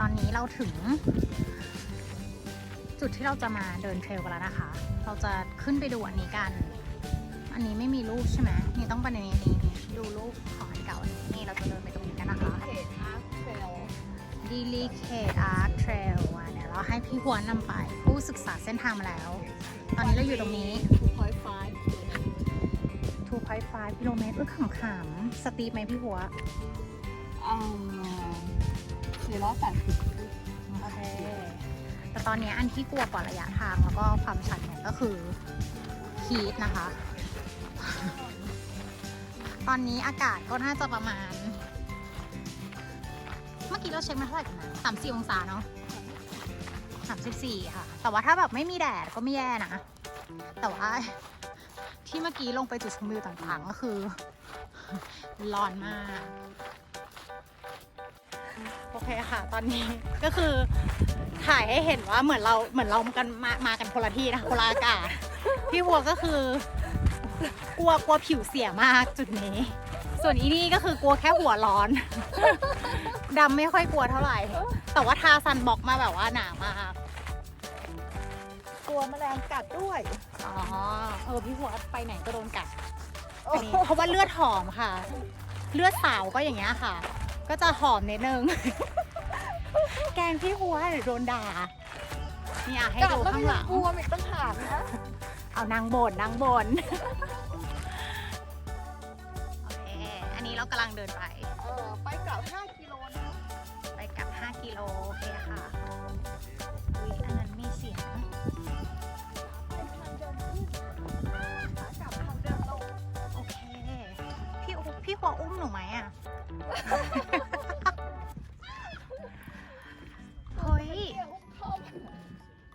ตอนนี้เราถึง จุดที่เราจะมาเดินเทรลกันแล้วนะคะ เราจะขึ้นไปดูอันนี้กัน อันนี้ไม่มีรูปใช่ไหมนี่ต้องไปในนี้ d e l i c a t e Art Trail อะเดี๋ยวเราให้พี่หวนนำไป ผู้ศึกษาเส้นทางมาแล้ว ตอนนี้เราอยู่ตรงนี้ 2.5 2.5กิโลเมตรเออขำๆสตีฟไหมพี่หัวอ่า480โอเค แต่ตอนนี้อันที่กลัวกว่าระยะทางแล้วก็ความชันเนี่ยก็คือฮีทนะคะ ตอนนี้อากาศก็น่าจะประมาณเมื่อ กี้เราเช็คมาเท่าไหร่กันนะสามสี่องศาเนาะสามสิบสี่ค่ะ แต่ว่าถ้าแบบไม่มีแดดก็ไม่แย่นะ แต่ว่าที่เมื่อกี้ลงไปจุดชมวิวต่างๆ ก็คือ ร้อนมาก โอเคค่ะ ตอนนี้ก็คือถ่ายให้เห็นว่าเหมือนเราเหมือนเรากันมามากันคนละที่นะคะคนละอากาศ พี่วัวก็คือกลัวกลัวผิวเสียมากจุดนี้ ส่วนอีนี่ก็คือกลัวแค่หัวร้อน ดำไม่ค่อยกลัวเท่าไหร่ แต่ว่าทาซันบล็อกมาแบบว่าหนามากกลัวแมลงกัดด้วย อ๋อ เออพี่หัวไปไหนก็โดนกัดอันนี้เพราะว่าเลือดหอมค่ะ เลือดสาวก็อย่างเงี้ยค่ะ ก็จะหอมนิดนึง แกงพี่หัวเดี๋ยวโดนด่านี่อะให้กัดดูแล้วข้าไม่งหลังกลัวอีกตั้งหากนะเอานางบนนางบนโอเค อันนี้เรากำลังเดินไป เออ ไปกลับ5กิ โลโอเคค่ะอุ๊ยอันนั้นมีเสียงเป็นทางเดินขึ้นขากลับทางเดินลงโอเค พี่อุ๊พี่หัวอุ้มหนูไหมอะ เฮ้ยเที่ยวชอบ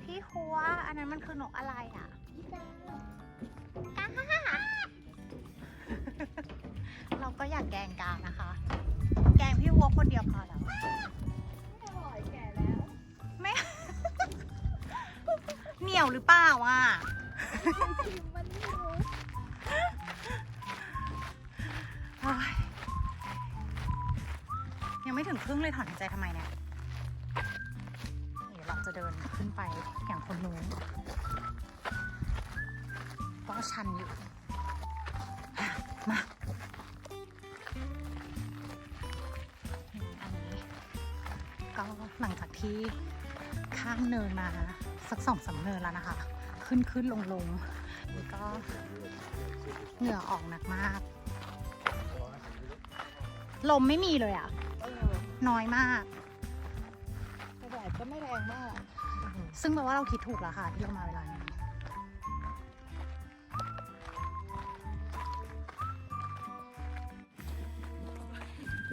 พี่หัว อันนั้นมันคือนกอะไรอะอีกากาเราก็อยากแกล้งกานะคะ แกล้งพี่หัวคนเดียวพอแล้ว เหนียวหรือเปล่าอะ ยังไม่ถึงครึ่งเลยถอนหายใจทำไมเนี่ยเดี๋ยวเราจะเดินขึ้นไปอย่างคนนู้นก็ชันอยู่ มา อันนี้ก็หลังจากที่ข้ามเนินมา สักสองสามเนินแล้วนะคะ ขึ้นขึ้นลงลงนี่ก็เหงื่อออกหนักมาก ลมไม่มีเลยอะเออน้อยมากแต่แดดก็ไม่แรงมาก ซึ่งแปลว่าเราคิดถูกแล้วค่ะที่เรามาเวลานี้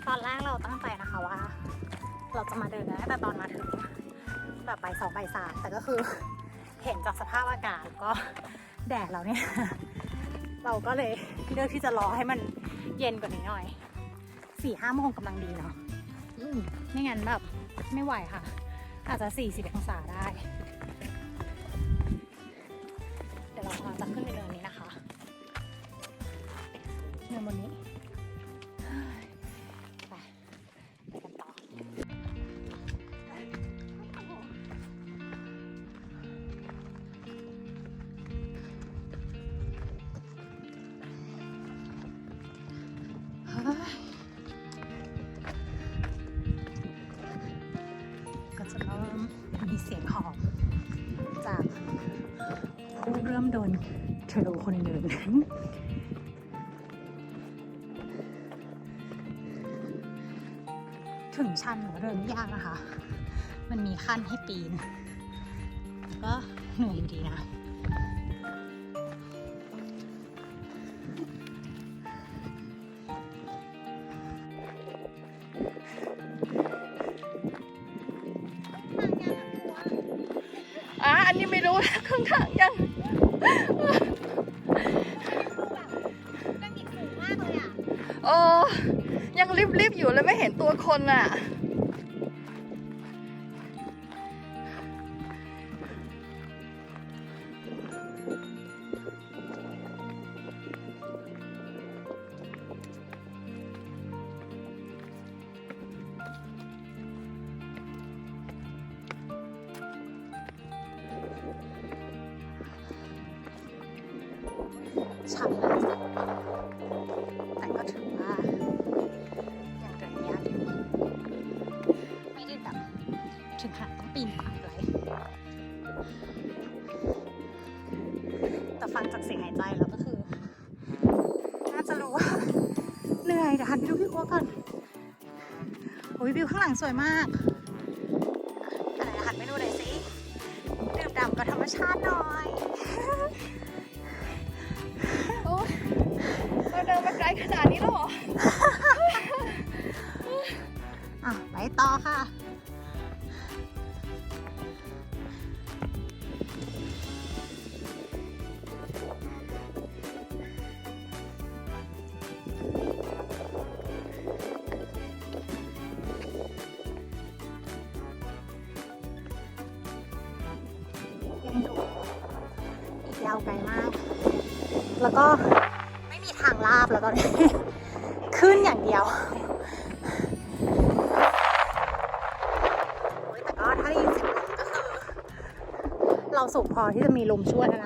ตอนแรกเราตั้งใจนะคะว่า เราจะมาเดินกันตั้งแต่ตอนมาถึง แบบบ่ายสองบ่ายสามแต่ก็คือ เห็นจากสภาพอากาศแล้วก็แดดเราเนี่ย เราก็เลยเลือกที่จะรอให้มันเย็นกว่านี้หน่อยสี่ห้าโมงกำลังดีเนาะอืมไม่งั้นแบบไม่ไหวค่ะ อาจจะ40องศาได้ เดี๋ยวเรากำลังจะขึ้นไปเนินนี้ คนหนึ่งถึงชันหรือว่าเดินไม่ยากนะคะ มันมีขั้นให้ปีน ก็เหนื่อยอยู่ดีนะอะอันนี้ไม่รู้นะครึ่งทางยังนั่ง รีบๆอยู่เลยไม่เห็นตัวคนอะ สวยมากาวไกลมาก แล้วก็ไม่มีทางลาบแล้วตอนนี้ขึ้นอย่างเดียวโอ้ยแต่ก็ถ้าได้ยินเสียงลมก็คือ เราสูงพอที่จะมีลมช่วยนะ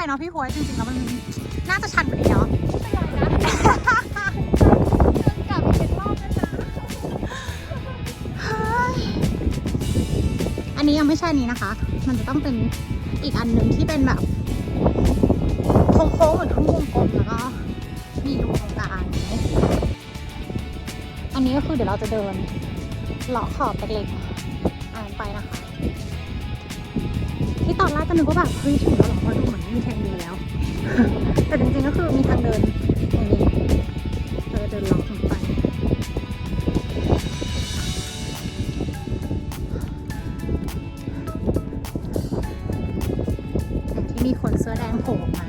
ไปเนาะพี่พวยจริงๆแล้วมันน่าจะชันกว่านี้เนาะไม่เป็นไรนะเดินกลับอีกรอบนะจ๊ะเฮ้ยอันนี้ยังไม่ใช่อันนี้นะคะ มันจะต้องเป็นอีกอันหนึ่งที่เป็นแบบโค้งๆเหมือนทุ่งวงกลมแล้วก็มีรูตรงกลางอย่างนี้อันนี้ก็คือเดี๋ยวเราจะเดินเลาะขอบเล็กๆอ่านไปนะคะ ที่ตอนแรกก็นึกว่าแบบเฮ้ยถึงแล้ว เหรอเพราดูเหมือนไม่มีทางเดินแล้ว แต่จริงๆก็คือมีทางเดินตรงนี้เราจะเดินเลาะลงไป ที่มีคนเสื้อแดงโผล่ออกมา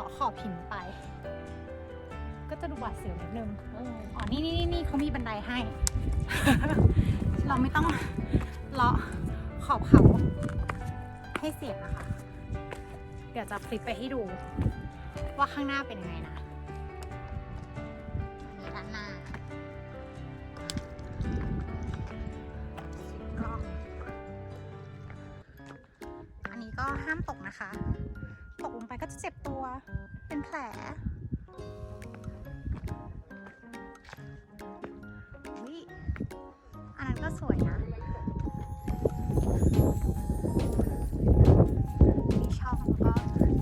าจะเดินเลาะขอบหินไป ก็จะดูหวาดเสียวนิดนึงอ๋อนี่นี่นี่นี่เขามีบันไดให้ เราไม่ต้องเลาะขอบเขาให้เสียงนะคะ เดี๋ยวจะฟลิปไปให้ดู ว่าข้างหน้าเป็นยังไงนะอันนี้ด้านหน้ากล้องอันนี้ก็ห้ามตกนะคะ ตกลงไปก็จะเจ็บตัว เป็นแผลอุ๊ยอันนั้นก็สวยนะมีช่องแล้วก็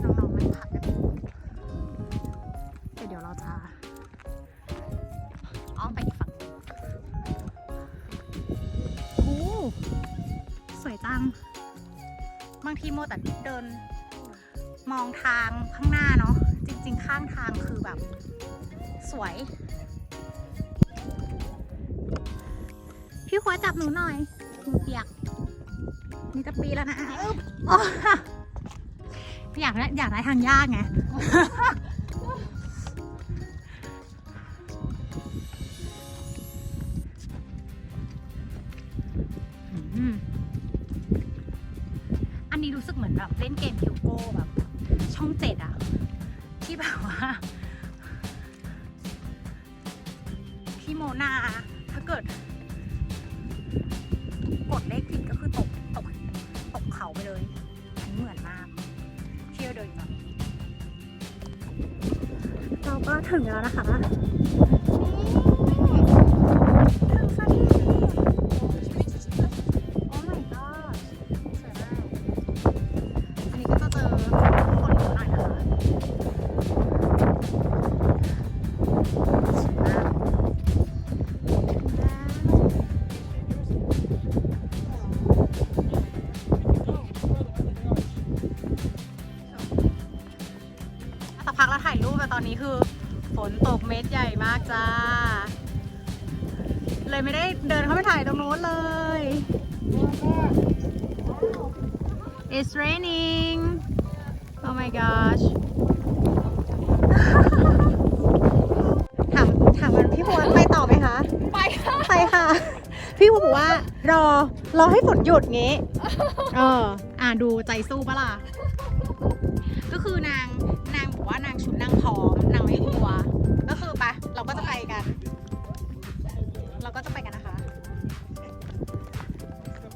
น้องๆนั่งพักกันเดี๋ยวเดี๋ยวเราจะอ้อมไปอีกฝั่งโอ้สวยจัง บางทีโมแต่เดิน มองทางข้างหน้าเนาะจริง ๆ ข้างทางคือแบบ สวย พี่หัวจับหนูหน่อยหนูเปียกนี่จะปีแล้วนะอึ๊บอยากได้อยากได้ทางยากไงอันนี้รู้สึกเหมือนแบบเล่นเกมฮิวโก้แบบ ช่องเจ็ดอะที่แบบว่าพี่โมนา ถ้าเกิด กดเลขผิดก็คือตกตกตกเขาไปเลยมันเหมือนมากเที่ยวเดินตอนนี้เราก็ถึงแล้วนะคะ วบอกว่ารอรอให้ฝนหยุดงี้ เออ อ่าดูใจสู้ปะล่ะ ก็คือนางนางบอกว่านางชุดนางพร้อมนางไม่กลัว ก็คือไปะเราก็จะไปกัน เราก็จะไปกันนะคะ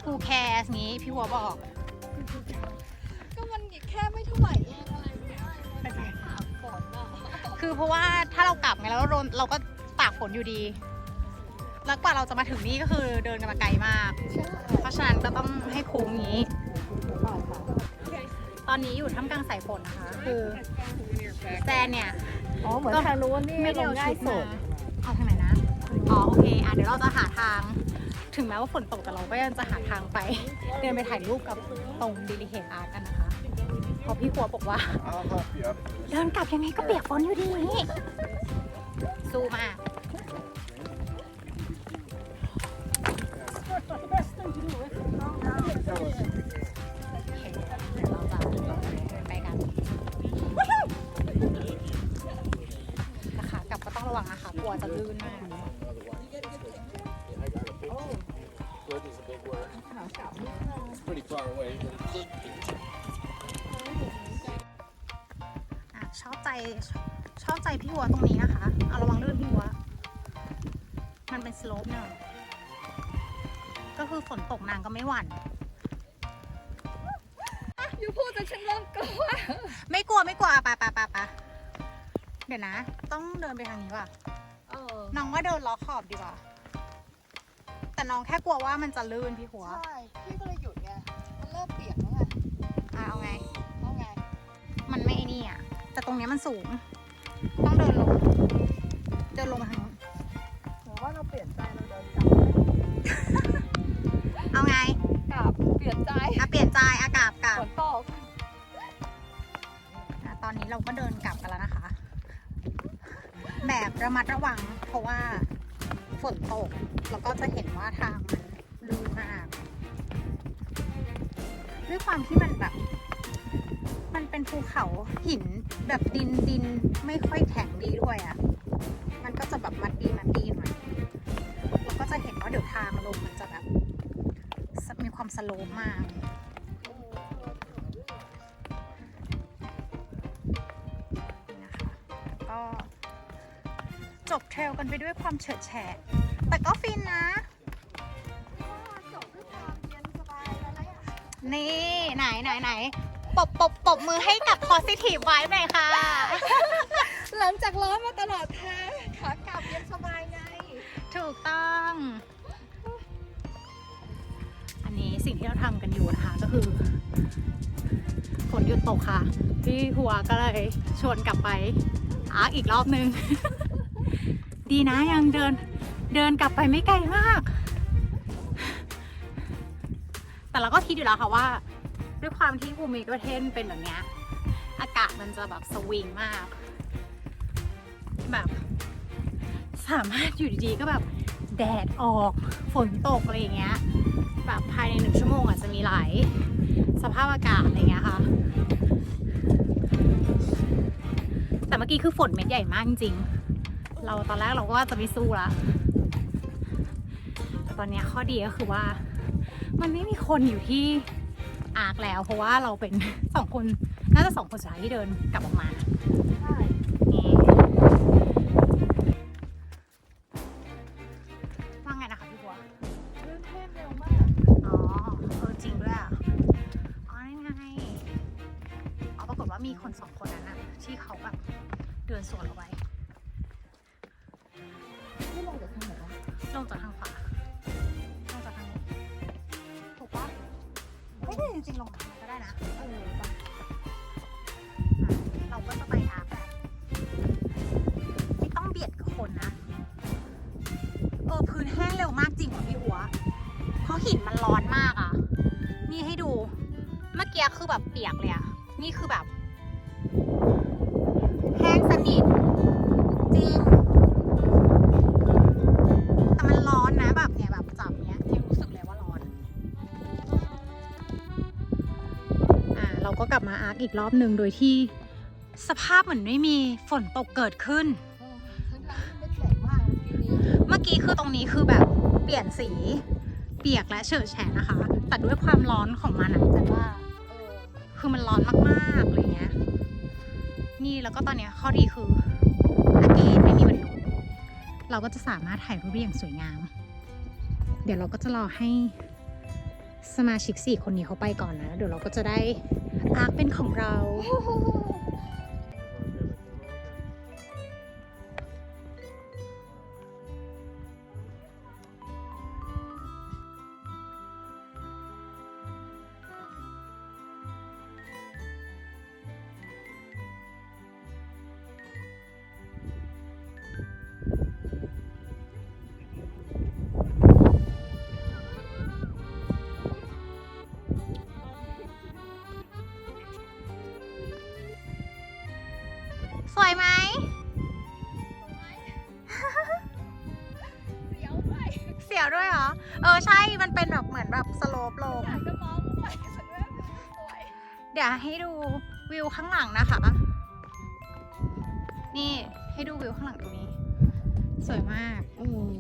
Who cares งี้พี่หัวบอก ก็มันแค่ไม่เท่าไหร่เองอะไรไม่ได้มันถามฝนอะ คือเพราะว่าถ้าเรากลับไงแล้วเราโดนเราก็ตากฝนอยู่ดี แล้วกว่าเราจะมาถึงนี่ก็คือเดินกันมาไกลมากใช่เพราะฉะนั้นก็ต้องให้คุ้มงี้ ตอนนี้อยู่ท่ามกลางสายฝนนะคะ คือแซนเนี่ย อ๋อ เหมือนทางนู้นนี่ไม่ได้เอาลงง่ายชุดสุมาดเอาทางไหนนะ อ๋อ โอเค อะ เดี๋ยวเราจะหาทาง ถึงแม้ว่าฝนตกแต่เราก็ยังจะหาทางไป เดินไปถ่ายรูปกับตรงดิลิเฮตอาร์ตกันนะคะเพราะพี่ครัวบอกว่า I'll help you up. เดินกลับยังไงก็เปียกฝนอยู่ดีสู้มาก พี่วัวตรงนี้นะคะ เอาระวังลื่นพี่วัว มันเป็นสโลปเนอะก็คือฝนตกนางก็ไม่หวั่นอยู่พูดแต่ฉันเริ่มกลัว ไม่กลัวไม่กลัวไปไปไปไปเดี๋ยวนะ ต้องเดินไปทางนี้ว่ะเออน้องว่าเดินล้อขอบดีกว่า แต่น้องแค่กลัวว่ามันจะลื่นพี่หัว ใช่ พี่ก็เลยหยุดไง มันเริ่มเปียกแล้วไงอะเอาไง เอาไง มันไม่ไอ้นี่อะ แต่ตรงเนี้ยมันสูง ต้องเดินลงดินลงมาทางนู้นผมว่าเราเปลี่ยนใจเราเดินกลับเอาไงกลับเปลี่ยนใจอะเปลี่ยนใจอากาศกลับฝนตกอะตอนนี้เราก็เดินกลับกันแล้วนะคะ แบบระมัดระวัง เพราะว่าฝนตก แล้วก็จะเห็นว่าทางมันลื่นมาก ด้วยความที่มันแบบ มันเป็นภูเขาหินแบบดินดินไม่ค่อยแข็งดีด้วยอะ่ะ มันก็จะแบบมัดดีมัดดีหน่อยแล้วก็จะเห็นว่าเดี๋ยวทางลงมันจะแบบมีความสโลปมากนะคะก็จบเทรลกันไปด้วยความเฉิดแฉะแต่ก็ฟินนะจบด้วยความเย็นสบายแล้วนะนี่ ไหนไหนไหน ปบปบปบมือให้กับ positive vibe หน่อยค่ะ หลังจากร้อนมาตลอดทางขากลับเย็นสบายไง ถูกต้อง อันนี้สิ่งที่เราทำกันอยู่นะคะก็คือฝนหยุดตกค่ะ พี่หัวก็เลยชวนกลับไปอาร์คอีกรอบนึง ดีนะยังเดินเดินกลับไปไม่ไกลมาก แต่เราก็คิดอยู่แล้วค่ะว่า ด้วยความที่ภูมิประเทศเป็นแบบเนี้ยอากาศมันจะแบบสวิงมาก แบบ สามารถอยู่ดีๆก็แบบแดดออกฝนตกอะไรอย่างเงี้ยแบบภายในหนึ่งชั่วโมงอาจจะมีหลายสภาพอากาศอะไรเงี้ยค่ะ แต่เมื่อกี้คือฝนเม็ดใหญ่มากจริง เราตอนแรกเราก็ว่าจะไม่สู้ละ แต่ตอนเนี้ยข้อดีก็คือว่า มันไม่มีคนอยู่ที่ อาร์คแล้ว เพราะว่าเราเป็นสองคนน่าจะสองคนสุดท้ายที่เดินกลับออกมา คือแบบเปียกเลยอะนี่คือแบบแห้งสนิทจริง แต่มันร้อนนะแบบเนี่ยแบบจับเนี้ยยังรู้สึกเลยว่าร้อน อ่าเราก็กลับมาอาร์คอีกรอบหนึ่งโดยที่สภาพเหมือนไม่มีฝนตกเกิดขึ้น เมื่อกี้คือตรงนี้คือแบบเปลี่ยนสี เปียกและเฉอะแฉะนะคะ แต่ด้วยความร้อนของมันอะแต่ว่า คือมันร้อนมากๆอะไรเงี้ย นี่แล้วก็ตอนเนี้ยข้อดีคืออากาศไม่มีวันหยุดเราก็จะสามารถถ่ายรูปได้อย่างสวยงาม เดี๋ยวเราก็จะรอให้สมาชิกสี่คนนี้เขาไปก่อนนะ เดี๋ยวเราก็จะได้อาร์คเป็นของเรา ดี๋ยวให้ดูวิวข้างหลังนะคะ นี่ให้ดูวิวข้างหลังตรงนี้ สวยมากอืม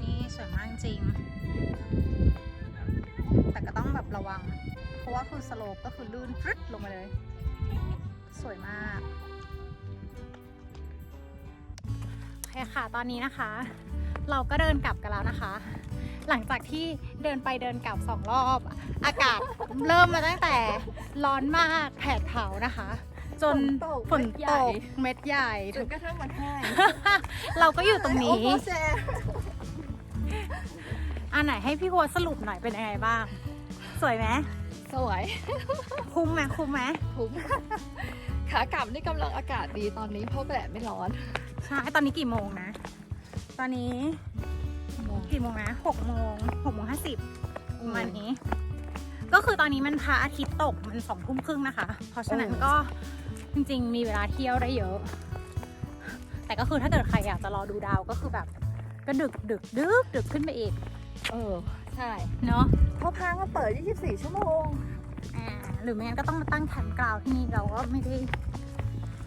นี่สวยมากจริง แต่ก็ต้องแบบระวัง เพราะว่าคือสโลปก็คือลื่นฟรึดลงมาเลย สวยมากโอเคค่ะตอนนี้นะคะ เราก็เดินกลับกันแล้วนะคะ หลังจากที่เดินไปเดินกลับสองรอบ อากาศเริ่มมาตั้งแต่ร้อนมากแผดเผานะคะ จนฝนตกเม็ดใหญ่จนกระทั่งมันแห้ง เราก็อยู่ตรงนี้โอ้โหแซ่อันไหนให้พี่หัวสรุปหน่อยเป็นยังไงบ้าง สวยไหมสวยคุ้มไหมคุ้มไหมคุ้มขากลับนี่กำลังอากาศดีตอนนี้เพราะแดดไม่ร้อน ใช่ตอนนี้กี่โมงนะ ตอนนี้ กี่โมงนะหกโมงหกโมงห้าสิบประมาณนี้ ก็คือตอนนี้มันพระอาทิตย์ตกมันสองทุ่มครึ่งนะคะ เพราะฉะนั้นเออก็จริง ๆ มีเวลาเที่ยวได้เยอะ แต่ก็คือถ้าเกิดใครอยากจะรอดูดาวก็คือแบบ ก็ดึกดึกดึกดึกขึ้นไปอีก เออ ใช่ เนาะเพราะพังก็เปิด 24 ชั่วโมง อ่า หรือไม่งั้นก็ต้องมาตั้งแคมป์กราวที่นี่เราก็ไม่ได้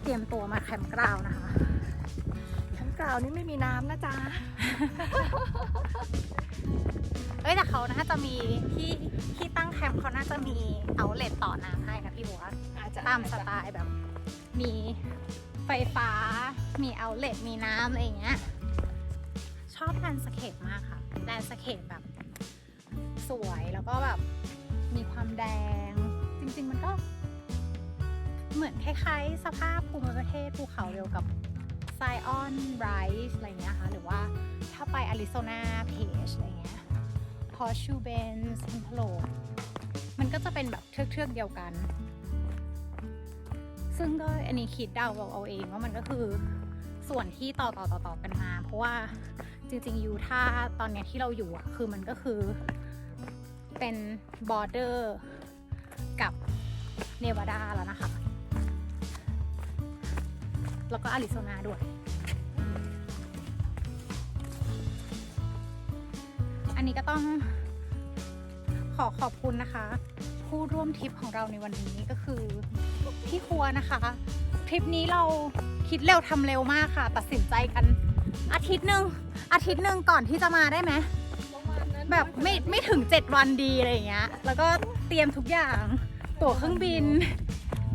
เตรียมตัวมาแคมป์กราวนะคะ ทั้งกล่าวนี่ไม่มีน้ำนะจ๊ะ เอ้ยแต่เขาน่าจะมีที่ที่ตั้งแคมป์เขาน่าจะมีเอาเลตต่อน้ำให้นะพี่บัวอาจจะตามสไตล์แบบ มีไฟฟ้า มีเอาเลตมีน้ำอะไรอย่างเงี้ย ชอบแลนด์สเคปมากค่ะแลนด์สเคปแบบ สวยแล้วก็แบบ มีความแดง จริง ๆ มันก็ เหมือนคล้ายๆ สภาพภูมิประเทศภูเขาเดียวกับ ไซออนไรส์อะไรเงี้ยค่ะ หรือว่าถ้าไปอาริโซนาเพจอะไรเงี้ยพอชูเบนส์อินพโลมันก็จะเป็นแบบเทือกๆเดียวกัน ซึ่งก็อันนี้คิดเดาเอาเอาเองว่ามันก็คือส่วนที่ต่อต่อต่อต่อกันมา เพราะว่าจริงๆยูท่าตอนเนี้ยที่เราอยู่อะคือมันก็คือเป็นบอร์เดอร์กับเนวาดาแล้วนะคะ แล้วก็อาริโซนาด้วย อันนี้ก็ต้องขอขอบคุณนะคะ ผู้ร่วมทริปของเราในวันนี้ก็คือพี่ครัวนะคะ ทริปนี้เราคิดเร็วทำเร็วมากค่ะ ตัดสินใจกันอาทิตย์หนึ่งอาทิตย์หนึ่งก่อนที่จะมาได้ไหมแบบไม่ไม่ถึง7วันดีอะไรอย่างเงี้ย แล้วก็เตรียมทุกอย่าง ตั๋วเครื่องบิน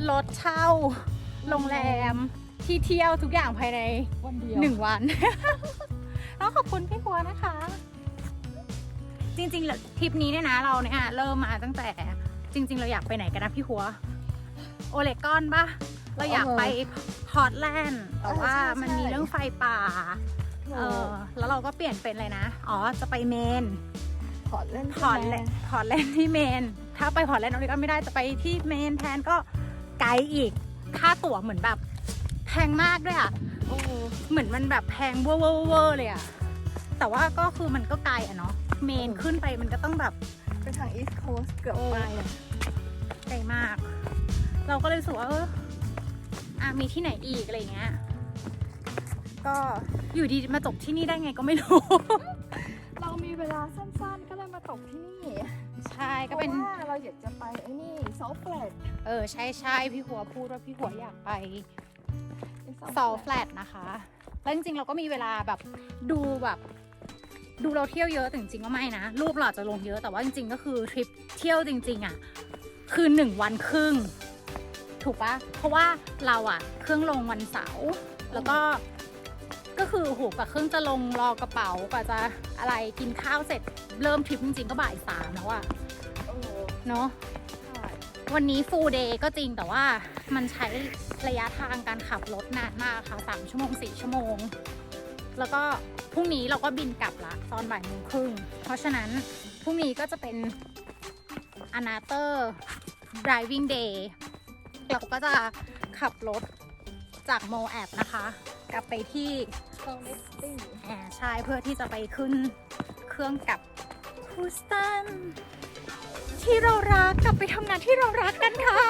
รถเช่า โรงแรม ที่เที่ยวทุกอย่างภายในวันเดียวหนึ่งวันต้องขอบคุณพี่ครัวนะคะ จริงๆแล้วทริปนี้เนี่ยนะเราเนี่ยเริ่มมาตั้งแต่จริง ๆ เราอยากไปไหนกันนะพี่ครัว โอเลกอนปะเราอยากไปพอร์ตแลนด์แต่ว่ามันมีเรื่องไฟป่าเออแล้วเราก็เปลี่ยนเป็นอะไรนะ อ๋อ จะไปเมน พอร์ตเล่นพอร์ตแลนด์พอร์ตแลนด์ที่เมน ถ้าไปพอร์ตแลนด์โอเลกอนไม่ได้จะไปที่เมนแทนก็ไกลอีกค่าตั๋วเหมือนแบบ แพงมากด้วยอะโอ้เหมือนมันแบบแพงเวอร์เวอร์เวอร์เลยอะแต่ว่าก็คือมันก็ไกลอะเนาะเมนขึ้นไปมันก็ต้องแบบเป็นทางอีสต์โคสเกือบโอ้ไปอะไกลมาก เราก็เลยรู้สึกว่าเอออะมีที่ไหนอีกอะไรเงี้ยก็อยู่ดีมาจบที่นี่ได้ไงก็ไม่รู้ เรามีเวลาสั้นๆ ก็เลยมาตกที่นี่ ใช่ก็เป็นพราะว่าเราอยากจะไปไอ้นี่ซอฟแฟลตเออใช่ใช่พี่หัวพูดว่าพี่หัวอยากไป ซอลแฟลตนะคะ แล้วจริงๆเราก็มีเวลาแบบดูแบบดูเราเที่ยวเยอะแต่จริงๆก็ไม่นะ รูปเราอาจจะลงเยอะแต่ว่าจริงๆ ก็คือทริปเที่ยวจริง ๆอะคือหนึ่งวันครึ่ง ถูกปะเพราะว่าเราอะเครื่องลงวันเสาร์แล้วก็ก็คือโหกว่าเครื่องจะลงรอกระเป๋ากว่าจะอะไรกินข้าวเสร็จเริ่มทริปจริงๆก็บ่ายสามแล้วอะโอ้โหเนาะใช่ วันนี้ฟูลเดย์ก็จริงแต่ว่ามันใช้ระยะทางการขับรถนานมากค่ะสามชั่วโมงสี่ชั่วโมง แล้วก็พรุ่งนี้เราก็บินกลับละตอนบ่ายโมงครึ่ง เพราะฉะนั้นพรุ่งนี้ก็จะเป็น another driving day เราก็จะขับรถจากโมแอดนะคะ กลับไปที่คอนเนสติ้งอ่าใช่เพื่อที่จะไปขึ้นเครื่องกลับฮูสตัน ที่เรารักกลับไปทำงานที่เรารักกันค่ะ